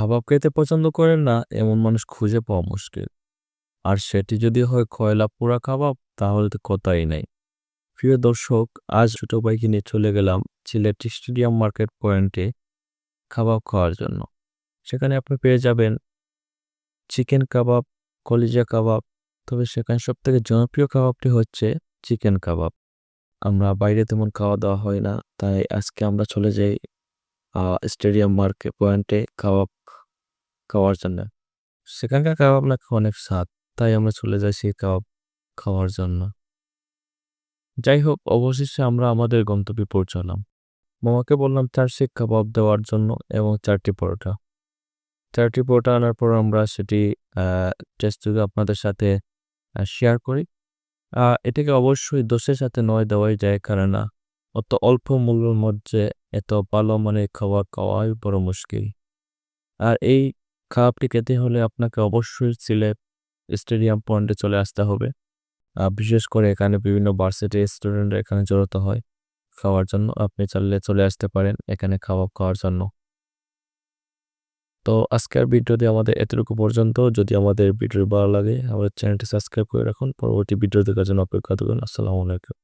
কাবাব খেতে পছন্দ করেন না, এমন মানুষ খুঁজে পাওয়া মুশকিল। আর সেটি যদি হয় কয়লা পোড়া কাবাব, তাহলে তো কথাই নাই। প্রিয় দর্শক, আজ ছোট ভাইকে নিয়ে চলে গেলাম সিলেট স্টেডিয়াম মার্কেট পয়েন্টে কাবাব খাওয়ার জন্য। সেখানে আপনি পেয়ে যাবেন চিকেন কাবাব, কলিজা কাবাব, তবে সেখানে সব থেকে জনপ্রিয় কাবাবটি হচ্ছে চিকেন কাবাব। আমরা বাইরে তেমন খাওয়া দাওয়া হয় না, তাই আজকে আমরা চলে যাই স্টেডিয়াম মার্কেট পয়েন্টে কাবাব খাওয়ার জন্য। সেখানকার কাবাব নাকি অনেক স্বাদ, তাই আমরা চলে যাই সেই কাবাব খাওয়ার জন্য। যাই হোক, অবশেষে আমরা আমাদের গন্তব্যে পৌঁছালাম। মামাকে বললাম চার শিক কাবাব দেওয়ার জন্য এবং চারটি পরোটা। চারটি পরোটা আনার পর আমরা সেটি টেস্ট আপনাদের সাথে শেয়ার করি। এটাকে অবশ্যই দোষের সাথে নয় দেওয়াই যায় কারণ অত অল্প মূল্যের মধ্যে এত ভালো মানে খাবার খাওয়াই বড় মুশকিল। আর এই খাবারটি খেতে হলে আপনাকে অবশ্যই সিলেট স্টেডিয়াম পয়েন্টে চলে আসতে হবে। বিশেষ করে এখানে বিভিন্ন ভার্সিটি স্টুডেন্টরা এখানে জড়োতে হয় খাওয়ার জন্য। আপনি চাইলে চলে আসতে পারেন এখানে খাওয়া খাওয়ার জন্য। তো আজকের ভিডিওতে আমাদের এতটুকু পর্যন্ত। যদি আমাদের ভিডিও ভালো লাগে, আমাদের চ্যানেলটি সাবস্ক্রাইব করে রাখুন। পরবর্তী ভিডিও দেখার জন্য অপেক্ষা করুন আসসালামু আলাইকুম।